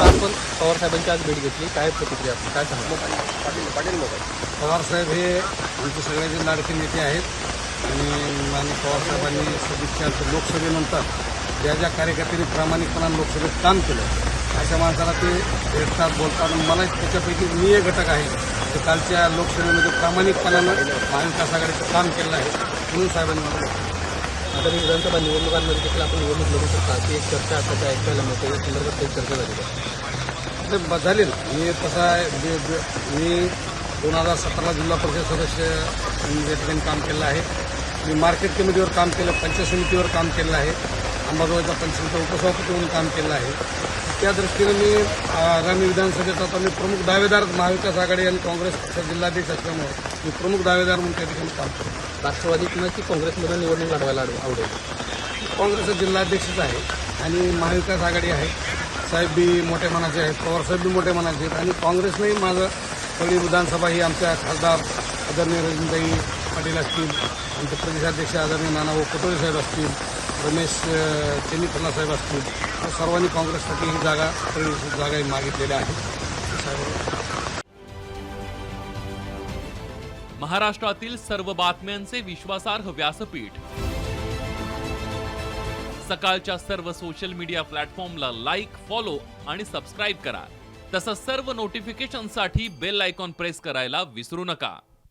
आपण पवार साहेबांची आज भेट घेतली काय प्रतिक्रिया आपली? काय सांगतो पाटील पाटील मोबाईल पवारसाहेब हे आमचे सगळ्याचे लाडके नेते आहेत आणि माननीय पवारसाहेबांनी सदिच्छा लोकसभेनंतर ज्या ज्या कार्यकर्त्यांनी प्रामाणिकपणाने लोकसभेत काम केलं अशा माणसाला ते भेटतात बोलतात. मला त्याच्यापैकी मी एक घटक आहे. ते कालच्या लोकसभेमध्ये प्रामाणिकपणानं महाविकास आघाडीचं काम केलं आहे. म्हणून साहेबांनी मला. आता मी विधानसभा निवडणुकांमध्ये देखील आपण निवडणूक लढू शकता. अशी एक चर्चा आता ऐकायला मिळते. या संदर्भात काही चर्चा झाली का? झाले ना. मी तसा आहे. जे- जे- मी दोन हजार सतरा जिल्हा परिषद सदस्य या ठिकाणी काम केलं आहे. मी मार्केट कमिटीवर काम केलं पंचायत समितीवर काम केलं आहे. अंबाजोगाईच्या पंचायतीचा उपसभापती म्हणून काम केलं आहे. त्या दृष्टीने मी आगामी विधानसभेत आता मी प्रमुख दावेदार महाविकास आघाडी आणि काँग्रेसचा जिल्हाध्यक्ष असल्यामुळे मी प्रमुख दावेदार म्हणून त्या ठिकाणी काम करतो. राष्ट्रवादी किंवा की काँग्रेसमधून निवडणूक लढवायला आव- आवडेल? काँग्रेसचा जिल्हाध्यक्षच आहे आणि महाविकास आघाडी आहे. साहेब बी मोठ्या मनाचे आहेत पवारसाहेब बी मोठ्या मनाचे आहेत आणि काँग्रेसनेही माझं पहिली विधानसभा ही आमच्या खासदार आदरणीय रजनीताई पाटील असतील आमचे प्रदेशाध्यक्ष आदरणीय नानाभाऊ पटोले साहेब असतील रमेश चेनी साहेब असतील. सर्वांनी काँग्रेससाठी ही जागा जागा मागितलेल्या आहेत महाराष्ट्रातील सर्व बातम्यांचे विश्वासार्ह व्यासपीठ. सकाळच्या सर्व सोशल मीडिया प्लॅटफॉर्मला लाईक फॉलो आणि सबस्क्राईब करा. तसंच सर्व नोटिफिकेशनसाठी बेल आयकॉन प्रेस करायला विसरू नका.